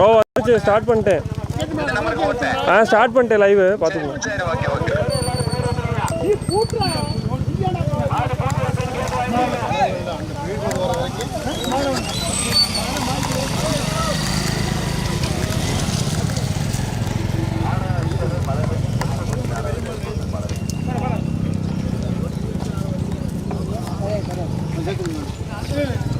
ஓ வந்துச்சு. ஸ்டார்ட் பண்ணிட்டேன். ஆ ஸ்டார்ட் பண்ணிட்டேன் லைவ் 啥事儿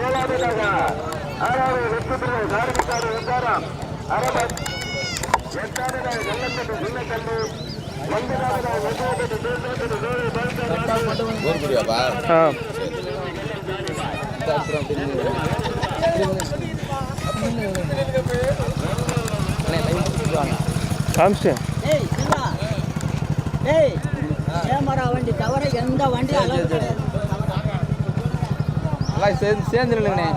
ஏழாவதாக ஆறாவது வெற்றி பெறுவது தாரிமித்தார் இருந்தாராம் ஆ காமிச்சிட்டேன். ஏய் கேமரா வண்டி தவிர எந்த வண்டி எல்லாம் சேர்ந்து சேர்ந்துருங்களே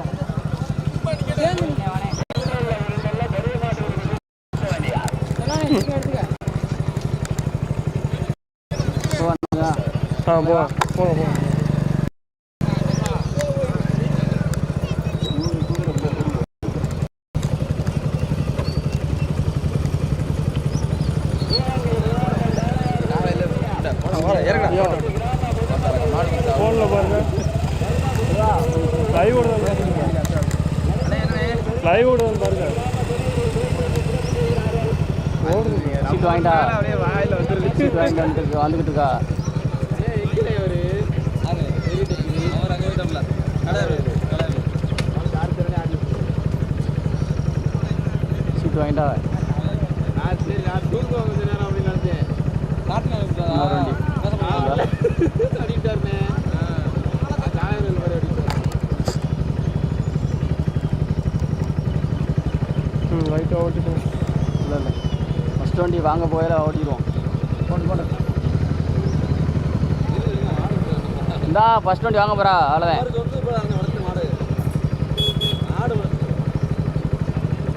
ஆ போ போங்க போங்க ஃபோனில் பாருங்க லைவ் ஓடுதான் லைவ் ஓடுதான் சீட் வாங்கிட்டா சீட் வாங்கிட்டு வந்துட்டு வந்துக்கிட்டு இருக்கா சீட் வாங்கிட்டா இன்னொரு வண்டி. ம் லைட்டாக ஓட்டிட்டு இல்லை இல்லை. ஃபஸ்ட் வண்டி வாங்க போயில ஓட்டிடுவோம். போட்டு போட்டு இந்தா ஃபஸ்ட் வண்டி வாங்க போகிறா அவ்வளோதான்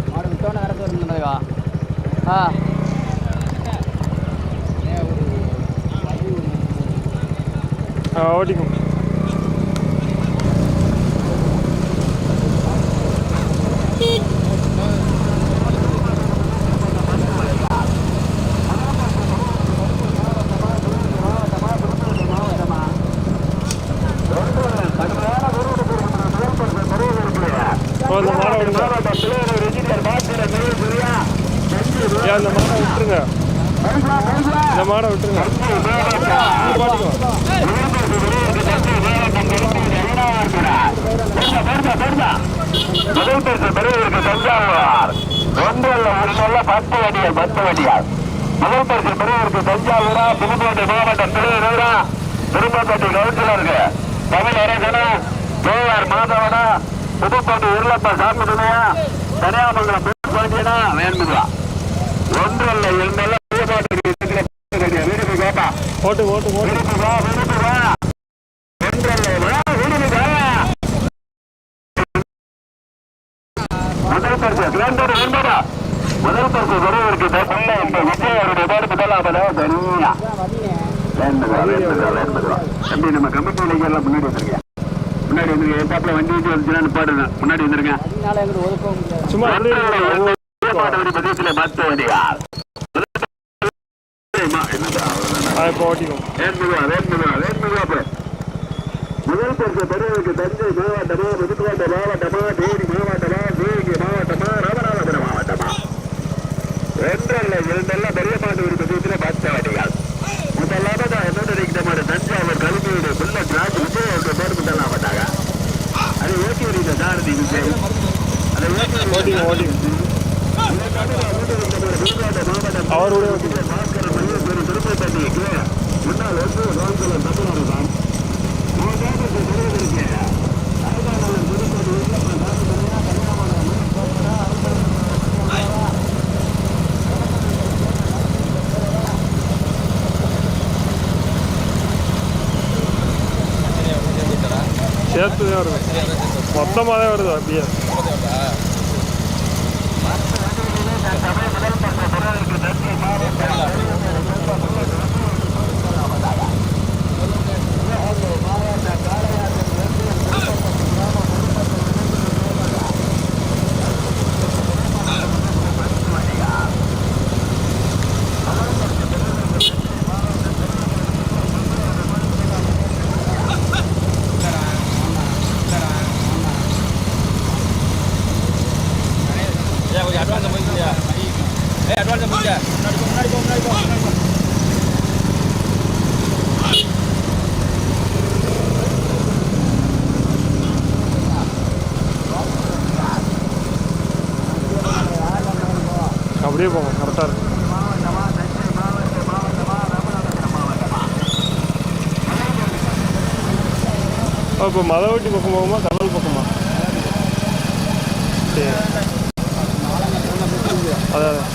மாடு விட்டோன்னே கரெக்டாக வருதுக்கா ஆ. ஆ ஓட்டிக்கும் ஓ, அந்த மாடை விடுங்க. ஏன் அந்த மாடை விட்டுருங்க. இந்த மாடை விட்டுருங்க. முதல் பரிசு பெறுவதற்கு தஞ்சாவூர் ஒன்றல்ல ஒன்றல்ல பத்து வண்டிகள் பத்து வண்டிகள் முதல் பரிசு பெறுவதற்கு தஞ்சாவூரா புதுக்கோட்டை மாவட்டம் திருப்பக்கோட்டை கவுன்சிலருக்கு. தமிழ் அரசனா கேஆர் மாதவனா புதுக்கோட்டை உருளப்ப சாமி துணையா? தனியாமங்கலம் பாண்டியனா? வேண்டுதா ஒன்றல்ல இரண்டல்ல வீட்டுக்கு கேட்டா ஓட்டு ஓட்டு ஓட்டு. வீட்டுக்கு வா வீட்டுக்கு வா. ஒன்றல்ல வா வீட்டுக்கு வா. முதல் பரிசு. வேண்டது வேண்டதா முதல் பரிசு இந்த முதலாவதா தனியா. நம்ம கமிட்டி எல்லாம் முன்னாடி முன்னாடி வந்துருங்க எத்தாப்புல வண்டி வண்டி வந்துச்சுன்னா பாடுங்க முன்னாடி வந்துருங்க சும்மா பதியத்துல பத்து முதல் பரிசு பெறுவதற்கு தஞ்சை மாவட்டமா புதுக்கோட்டை மாவட்டமா தேனி மாவட்டமா சிவகங்கை மாவட்டமா ராமநாதபுரம் மாவட்டமா ரெண்டல்ல இரண்டல்ல பெரிய மாட்டு ஒரு பதியத்துல பத்து வண்டிகள் முதலாவதா அவருடைய முன்னாள் வந்து ராம்குலம் தமிழ்நாடு தான் சேர்த்து தான் வருது மொத்தமாக தான் அப்படியே அப்படியே கரெக்டாக இருக்கும் இப்போ மதவட்டி பக்கம் போகுமா கடல் பக்கமா? சரி. அதான் அதான்.